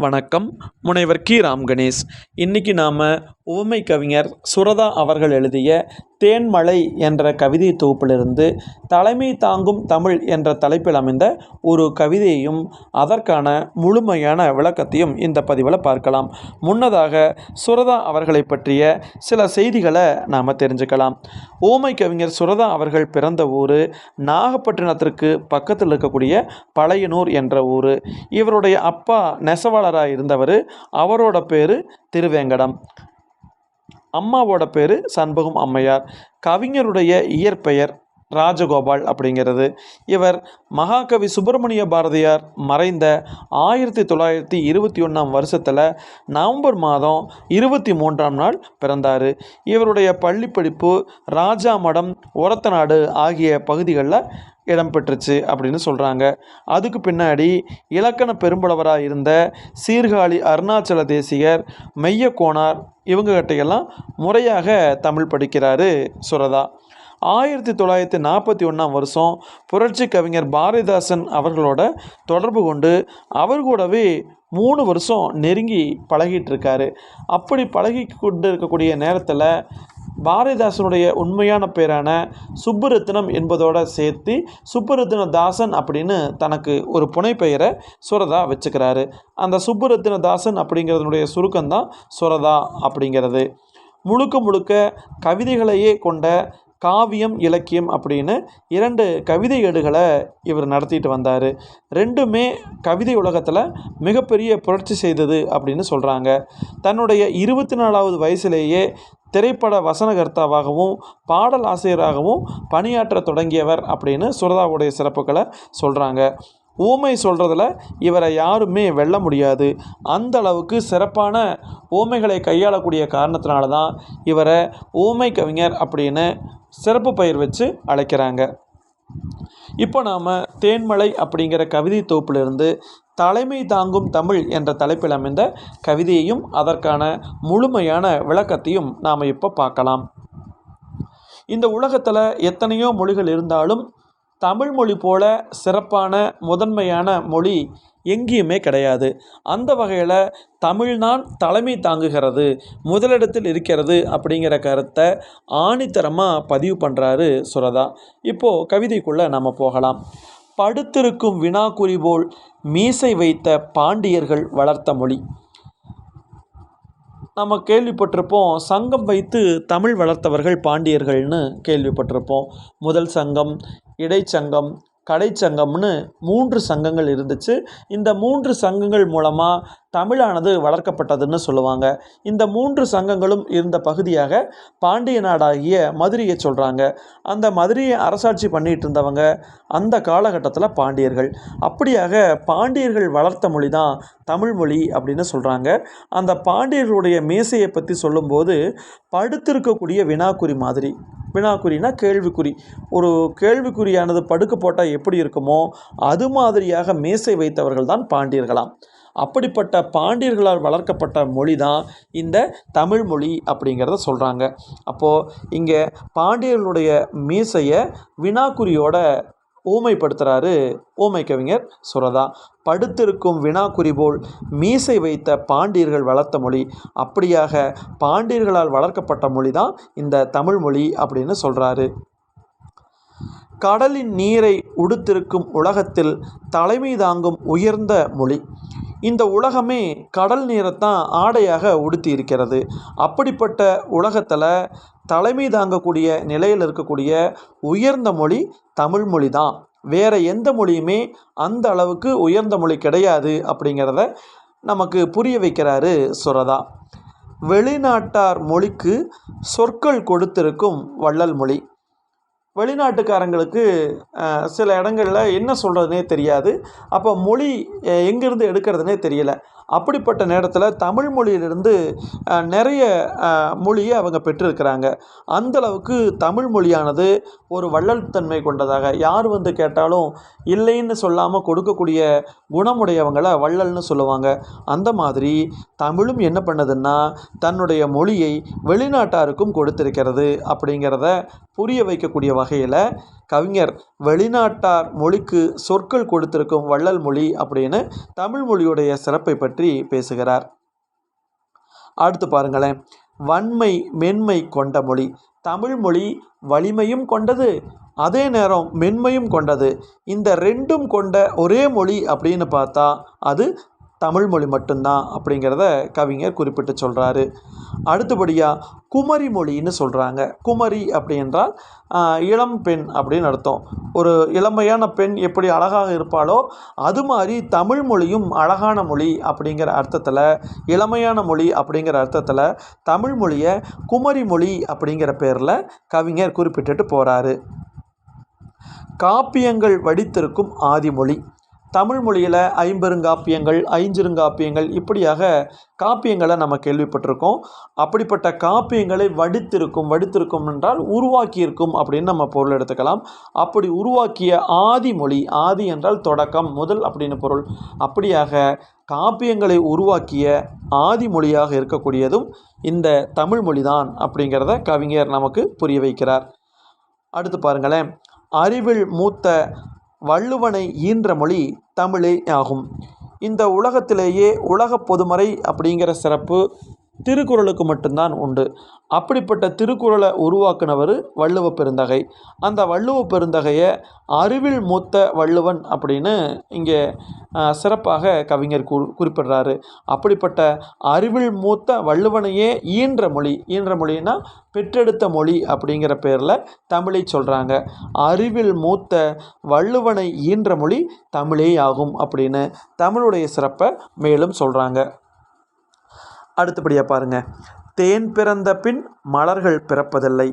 வணக்கம். முனைவர் கி. ராம் கணேஷ். இன்றைக்கி நாம் உவமை கவிஞர் சுரதா அவர்கள் எழுதிய தேன்மலை என்ற கவிதை தொகுப்பிலிருந்து தலைமை தாங்கும் தமிழ் என்ற தலைப்பில் அமைந்த ஒரு கவிதையையும் அதற்கான முழுமையான விளக்கத்தையும் இந்த பதிவில் பார்க்கலாம். முன்னதாக சுரதா அவர்களை பற்றிய சில செய்திகளை நாம் தெரிஞ்சுக்கலாம். ஓமை கவிஞர் சுரதா அவர்கள் பிறந்த ஊர் நாகப்பட்டினத்திற்கு பக்கத்தில் இருக்கக்கூடிய பழையனூர் என்ற ஊர். இவருடைய அப்பா நெசவாளராக இருந்தவர் அவரோட பேர் திருவேங்கடம். அம்மாவோட பேர் சண்பகம் அம்மையார். கவிஞருடைய இயற்பெயர் ராஜகோபால் அப்படிங்கிறது. இவர் மகாகவி சுப்பிரமணிய பாரதியார் மறைந்த ஆயிரத்தி தொள்ளாயிரத்தி இருபத்தி ஒன்றாம் வருஷத்தில் நவம்பர் மாதம் இருபத்தி மூன்றாம் நாள் பிறந்தார். இவருடைய பள்ளி படிப்பு ராஜா மடம் ஒரத்தநாடு ஆகிய பகுதிகளில் இடம்பெற்றுச்சு அப்படின்னு சொல்கிறாங்க அதுக்கு பின்னாடி இலக்கண பெரும்புலவராக இருந்த சீர்காழி அருணாச்சல தேசியர் மெய்யக்கோணார் இவங்ககிட்டையெல்லாம் முறையாக தமிழ் படிக்கிறாரு சுரதா. ஆயிரத்தி தொள்ளாயிரத்தி நாற்பத்தி ஒன்றாம் வருஷம் புரட்சி கவிஞர் பாரதிதாசன் அவர்களோட தொடர்பு கொண்டு அவர் கூடவே மூணு வருஷம் நெருங்கி பழகிட்டு இருக்காரு. அப்படி பழகி கொண்டு இருக்கக்கூடிய நேரத்தில் பாரதிதாசனுடைய உண்மையான பேரான சுப்புரத்தினம் என்பதோட சேர்த்து சுப்புரத்தின தாசன் அப்படின்னு தனக்கு ஒரு புனைப்பெயரை சுரதா வச்சுக்கிறாரு. அந்த சுப்புரத்தின தாசன் அப்படிங்கிறதுனுடைய சுருக்கம்தான் சுரதா அப்படிங்கிறது. முழுக்க முழுக்க கவிதைகளையே கொண்ட காவியம் இலக்கியம் அப்படின்னு இரண்டு கவிதை ஏடுகளை இவர் நடத்திட்டு வந்தார். ரெண்டுமே கவிதை உலகத்தில் மிகப்பெரிய புரட்சி செய்தது அப்படின்னு சொல்கிறாங்க தன்னுடைய இருபத்தி நாலாவது வயசுலேயே திரைப்பட வசனகர்த்தாவாகவும் பாடல் ஆசிரியராகவும் பணியாற்ற தொடங்கியவர் அப்படின்னு சுரதாவுடைய சிறப்புகளை சொல்கிறாங்க ஊமை சொல்கிறதுல இவரை யாருமே வெல்ல முடியாது. அந்த அளவுக்கு சிறப்பான ஊமைகளை கையாளக்கூடிய காரணத்தினால தான் இவரை ஊமை கவிஞர் அப்படின்னு சிறப்பு பெயர் வச்சு அழைக்கிறாங்க. இப்போ நாம் தேன்மலை அப்படிங்கிற கவிதை தொகுப்பிலிருந்து தலைமை தாங்கும் தமிழ் என்ற தலைப்பில் அமைந்த கவிதையையும் அதற்கான முழுமையான விளக்கத்தையும் நாம் இப்போ பார்க்கலாம். இந்த உலகத்தில் எத்தனையோ மொழிகள் இருந்தாலும் தமிழ் மொழி போல சிறப்பான முதன்மையான மொழி எங்கேயுமே கிடையாது. அந்த வகையில் தமிழ்தான் தலைமை தாங்குகிறது முதலிடத்தில் இருக்கிறது அப்படிங்கிற கருத்தை ஆணித்தரமாக பதிவு பண்ணுறாரு சுரதா. இப்போது கவிதைக்குள்ளே நம்ம போகலாம். படுத்திருக்கும் வினாக்குறி போல் மீசை வைத்த பாண்டியர்கள் வளர்த்த மொழி. நம்ம கேள்விப்பட்டிருப்போம் சங்கம் வைத்து தமிழ் வளர்த்தவர்கள் பாண்டியர்கள்னு கேள்விப்பட்டிருப்போம். முதல் சங்கம் இடைச்சங்கம் கடைச்சங்கம்னு மூன்று சங்கங்கள் இருந்துச்சு. இந்த மூன்று சங்கங்கள் மூலமாக தமிழானது வளர்க்கப்பட்டதுன்னு சொல்லுவாங்க. இந்த மூன்று சங்கங்களும் இருந்த பகுதியாக பாண்டிய நாடாகிய மதுரையை சொல்கிறாங்க அந்த மதுரையை அரசாட்சி பண்ணிகிட்டு இருந்தவங்க அந்த காலகட்டத்தில் பாண்டியர்கள். அப்படியாக பாண்டியர்கள் வளர்த்த மொழி தான் தமிழ் மொழி அப்படின்னு சொல்கிறாங்க அந்த பாண்டியர்களுடைய மேசையை பற்றி சொல்லும்போது படுத்திருக்கக்கூடிய வினாக்குறி மாதிரி. வினாக்குறினா கேள்விக்குறி. ஒரு கேள்விக்குறியானது படுக்க போட்டால் எப்படி இருக்குமோ அது மாதிரியாக மேசை வைத்தவர்கள் தான் பாண்டியர்களாம். அப்படிப்பட்ட பாண்டியர்களால் வளர்க்கப்பட்ட மொழி தான் இந்த தமிழ் மொழி அப்படிங்கிறத சொல்கிறாங்க அப்போது இங்கே பாண்டியர்களுடைய மீசையை வினாக்குறியோட ஊமைப்படுத்துகிறாரு ஊமை கவிஞர் சுரதா. படுத்திருக்கும் வினாக்குறி போல் மீசை வைத்த பாண்டியர்கள் வளர்த்த மொழி. அப்படியாக பாண்டியர்களால் வளர்க்கப்பட்ட மொழி தான் இந்த தமிழ் மொழி அப்படின்னு சொல்கிறாரு கடலின் நீரை உடுத்திருக்கும் உலகத்தில் தலைமை தாங்கும் உயர்ந்த மொழி. இந்த உலகமே கடல் நீரைத்தான் ஆடையாக உடுத்தி இருக்கிறது அப்படிப்பட்ட உலகத்தில் தலைமை தாங்கக்கூடிய நிலையில் இருக்கக்கூடிய உயர்ந்த மொழி தமிழ் மொழி தான் வேறு எந்த மொழியுமே அந்த அளவுக்கு உயர்ந்த மொழி கிடையாது அப்படிங்கிறத நமக்கு புரிய வைக்கிறாரு சுரதா. வெளிநாட்டார் மொழிக்கு சொற்கள் கொடுத்திருக்கும் வள்ளல் மொழி. வெளிநாட்டுக்காரங்களுக்கு சில இடங்களில் என்ன சொல்கிறதுனே தெரியாது. அப்போ மொழி எங்கேருந்து எடுக்கிறதுனே தெரியலை. அப்படிப்பட்ட நேரத்தில் தமிழ் மொழியிலிருந்து நிறைய மொழியை அவங்க பெற்றிருக்கிறாங்க. அந்தளவுக்கு தமிழ் மொழியானது ஒரு வள்ளல் தன்மை கொண்டதாக. யார் வந்து கேட்டாலும் இல்லைன்னு சொல்லாமல் கொடுக்கக்கூடிய குணமுடையவங்களை வள்ளல்னு சொல்லுவாங்க. அந்த மாதிரி தமிழும் என்ன பண்ணுதுன்னா தன்னுடைய மொழியை வெளிநாட்டாருக்கும் கொடுத்திருக்கிறது அப்படிங்கிறத புரிய வைக்கக்கூடிய வகையில் கவிஞர் வெளிநாட்டார் மொழிக்கு சொற்கள் கொடுத்திருக்கும் வள்ளல் மொழி அப்படின்னு தமிழ் மொழியுடைய சிறப்பை பற்றி பற்றி பேசுகிறார். அடுத்து பாருங்களேன். வன்மை மென்மை கொண்ட மொழி. தமிழ் மொழி வலிமையும் கொண்டது அதே நேரம் மென்மையும் கொண்டது. இந்த ரெண்டும் கொண்ட ஒரே மொழி அப்படின்னு பார்த்தா அது தமிழ் மொழி மட்டும்தான் அப்படிங்கிறத கவிஞர் குறிப்பிட்டு சொல்கிறாரு அடுத்தபடியாக குமரி மொழின்னு சொல்கிறாங்க குமரி அப்படி என்றால் இளம் பெண் அப்படின்னு அர்த்தம். ஒரு இளமையான பெண் எப்படி அழகாக இருப்பாளோ அது மாதிரி தமிழ் மொழியும் அழகான மொழி அப்படிங்கிற அர்த்தத்தில் இளமையான மொழி அப்படிங்கிற அர்த்தத்தில் தமிழ் மொழியை குமரி மொழி அப்படிங்கிற பேரில் கவிஞர் குறிப்பிட்டுட்டு போகிறாரு காப்பியங்கள் வடித்திருக்கும் ஆதிமொழி. தமிழ் மொழியில் ஐம்பெருங்காப்பியங்கள் ஐஞ்சிருங்காப்பியங்கள் இப்படியாக காப்பியங்களை நம்ம கேள்விப்பட்டிருக்கோம். அப்படிப்பட்ட காப்பியங்களை வடித்திருக்கும் வடித்திருக்கும் என்றால் உருவாக்கியிருக்கும் அப்படின்னு நம்ம பொருள் எடுத்துக்கலாம். அப்படி உருவாக்கிய ஆதிமொழி ஆதி என்றால் தொடக்கம் முதல் அப்படின்னு பொருள். அப்படியாக காப்பியங்களை உருவாக்கிய ஆதிமொழியாக இருக்கக்கூடியதும் இந்த தமிழ் மொழிதான் அப்படிங்கிறத கவிஞர் நமக்கு புரிய வைக்கிறார். அடுத்து பாருங்களேன். அறிவில் மூத்த வள்ளுவனை ஈன்ற மொழி தமிழே ஆகும். இந்த உலகத்திலேயே உலக பொதுமறை அப்படிங்கிற சிறப்பு திருக்குறளுக்கு மட்டும்தான் உண்டு. அப்படிப்பட்ட திருக்குறளை உருவாக்குனவர் வள்ளுவ பெருந்தகை. அந்த வள்ளுவ பெருந்தகையை அறிவில் மூத்த வள்ளுவன் அப்படின்னு இங்கே சிறப்பாக கவிஞர் குறிப்பிடுறாரு. அப்படிப்பட்ட அறிவில் மூத்த வள்ளுவனையே ஈன்ற மொழி. ஈன்ற மொழின்னா பெற்றெடுத்த மொழி அப்படிங்கிற பேரில் தமிழை சொல்கிறாங்க அறிவில் மூத்த வள்ளுவனை ஈன்ற மொழி தமிழே ஆகும் அப்படின்னு தமிழுடைய சிறப்பை மேலும் சொல்கிறாங்க அடுத்தபடியாக பாருங்க. தேன் பிறந்த பின் மலர்கள் பிறப்பதில்லை.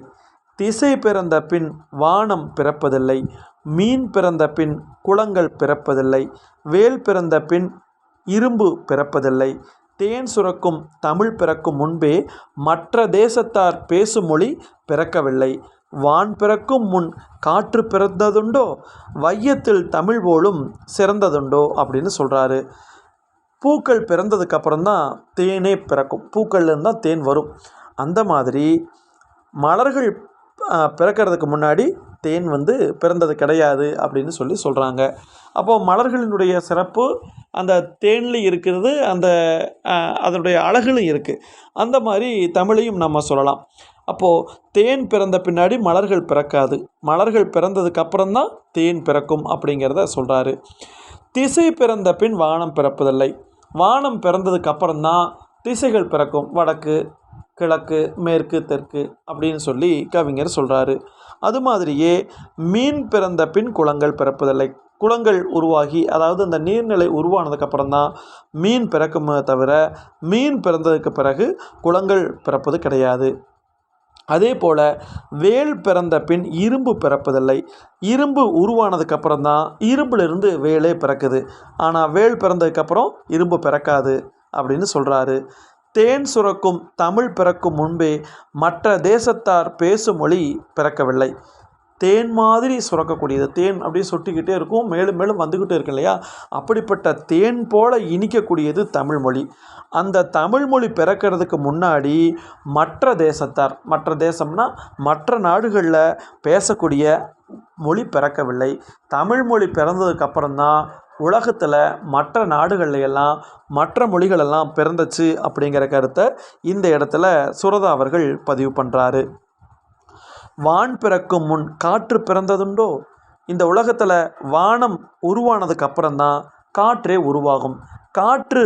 திசை பிறந்த பின் வானம் பிறப்பதில்லை. மீன் பிறந்த பின் குளங்கள் பிறப்பதில்லை. வேல் பிறந்த பின் இரும்பு பிறப்பதில்லை. தேன் சுரக்கும் தமிழ் பிறக்கும் முன்பே மற்ற தேசத்தார் பேசும் மொழி பிறக்கவில்லை. வான் பிறக்கும் முன் காற்று பிறந்ததுண்டோ? வையத்தில் தமிழ் போலும் சிறந்ததுண்டோ? அப்படின்னு சொல்கிறாரு பூக்கள் பிறந்ததுக்கு அப்புறம்தான் தேனே பிறக்கும். பூக்கள்லேருந்து தான் தேன் வரும். அந்த மாதிரி மலர்கள் பிறக்கிறதுக்கு முன்னாடி தேன் வந்து பிறந்தது கிடையாது அப்படின்னு சொல்லி சொல்கிறாங்க அப்போது மலர்களினுடைய சிறப்பு அந்த தேனில் இருக்கிறது அந்த அதனுடைய அழகுலையும் இருக்குது அந்த மாதிரி தமிழையும் நம்ம சொல்லலாம். அப்போது தேன் பிறந்த பின்னாடி மலர்கள் பிறக்காது. மலர்கள் பிறந்ததுக்கு அப்புறம்தான் தேன் பிறக்கும் அப்படிங்கிறத சொல்கிறாரு திசை பிறந்த பின் வானம் பிறப்பதில்லை. வானம் பிறந்ததுக்கு அப்புறம்தான் திசைகள் பிறக்கும். வடக்கு கிழக்கு மேற்கு தெற்கு அப்படின்னு சொல்லி கவிஞர் சொல்கிறாரு அது மாதிரியே மீன் பிறந்த பின் குளங்கள் பிறப்பதில்லை. குளங்கள் உருவாகி அதாவது அந்த நீர்நிலை உருவானதுக்கப்புறம் தான் மீன் பிறக்குமே தவிர மீன் பிறந்ததுக்கு பிறகு குளங்கள் பிறப்பது கிடையாது. அதே போல் வேல் பிறந்த பின் இரும்பு பிறப்பதில்லை. இரும்பு உருவானதுக்கப்புறம் தான் இரும்பிலிருந்து வேலே பிறக்குது. ஆனால் வேல் பிறந்ததுக்கப்புறம் இரும்பு பிறக்காது அப்படின்னு சொல்கிறாரு தேன் சுரக்கும் தமிழ் பிறக்கும் முன்பே மற்ற தேசத்தார் பேசும் மொழி பிறக்கவில்லை. தேன் மாதிரி சுரக்கக்கூடியது. தேன் அப்படியே சொட்டிக்கிட்டே இருக்கும். மேலும் மேலும் வந்துக்கிட்டே இருக்கு இல்லையா? அப்படிப்பட்ட தேன் போல் இனிக்கக்கூடியது தமிழ்மொழி அந்த தமிழ்மொழி பிறக்கிறதுக்கு முன்னாடி மற்ற தேசத்தார் மற்ற தேசம்னா மற்ற நாடுகளில் பேசக்கூடிய மொழி பிறக்கவில்லை. தமிழ்மொழி பிறந்ததுக்கு அப்புறம்தான் உலகத்தில் மற்ற நாடுகள்ல எல்லாம் மற்ற மொழிகளெல்லாம் பிறந்துச்சு அப்படிங்கிற கருத்தை இந்த இடத்துல சுரதா அவர்கள் பதிவு பண்ணுறாரு வான் பிறக்கும் முன் காற்று பிறந்ததுண்டோ? இந்த உலகத்தில் வானம் உருவானதுக்கு அப்புறம்தான் காற்றே உருவாகும். காற்று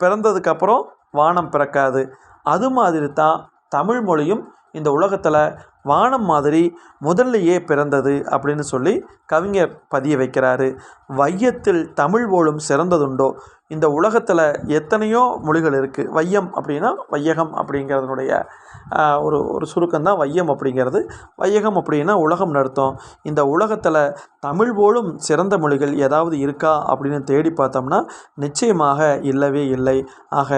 பிறந்ததுக்கப்புறம் வானம் பிறக்காது. அது மாதிரி தான் தமிழ் மொழியும் இந்த உலகத்தில் வானம் மாதிரி முதல்லையே பிறந்தது அப்படின்னு சொல்லி கவிஞர் பதிய வைக்கிறாரு. வையத்தில் தமிழ் போலும் சிறந்ததுண்டோ? இந்த உலகத்தில் எத்தனையோ மொழிகள் இருக்குது வையம் அப்படின்னா வையகம் அப்படிங்கிறதுனுடைய ஒரு ஒரு சுருக்கம் தான் வையம் அப்படிங்கிறது. வையகம் அப்படின்னா உலகம் நடத்தும். இந்த உலகத்தில் தமிழ் போலும் சிறந்த மொழிகள் ஏதாவது இருக்கா அப்படின்னு தேடி பார்த்தோம்னா நிச்சயமாக இல்லவே இல்லை. ஆக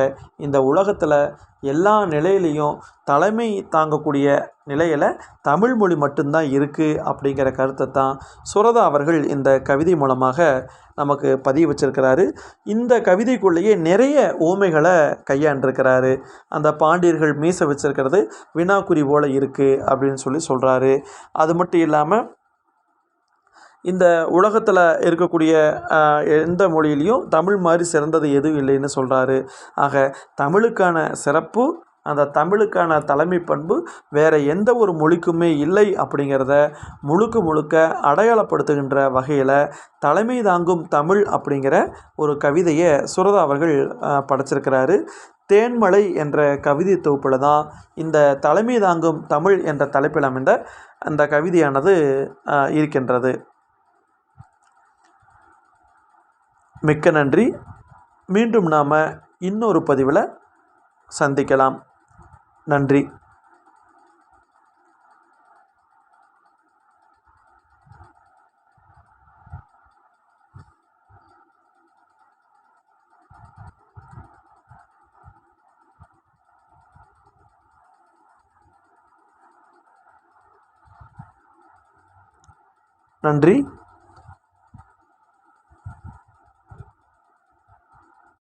இந்த உலகத்தில் எல்லா நிலையிலையும் தலைமை தாங்கக்கூடிய நிலையில் தமிழ் மொழி மட்டும்தான் இருக்குது அப்படிங்கிற கருத்தை தான் சுரதா அவர்கள் இந்த கவிதை மூலமாக நமக்கு பதிய வச்சிருக்கிறாரு. இந்த கவிதைக்குள்ளேயே நிறைய ஓமைகளை கையாண்டிருக்கிறாரு. அந்த பாண்டியர்கள் மீச வச்சிருக்கிறது வினாக்குறி போல் இருக்குது அப்படின்னு சொல்லி சொல்கிறாரு அது மட்டும் இல்லாமல் இந்த உலகத்தில் இருக்கக்கூடிய எந்த மொழியிலையும் தமிழ் மாதிரி சிறந்தது எதுவும் இல்லைன்னு சொல்கிறாரு ஆக தமிழுக்கான சிறப்பு அந்த தமிழுக்கான தலைமை பண்பு வேறு எந்த ஒரு மொழிக்குமே இல்லை அப்படிங்கிறத முழுக்க முழுக்க அடையாளப்படுத்துகின்ற வகையில் தலைமை தாங்கும் தமிழ் அப்படிங்கிற ஒரு கவிதையை சுரதா அவர்கள் படைச்சிருக்கிறாரு. தேன்மலை என்ற கவிதை தொகுப்பில் தான் இந்த தலைமை தாங்கும் தமிழ் என்ற தலைப்பில் அமைந்த அந்த கவிதையானது இருக்கின்றது. மிக்க நன்றி. மீண்டும் நாம் இன்னொரு பதிவில் சந்திக்கலாம். நன்றி. நன்றி.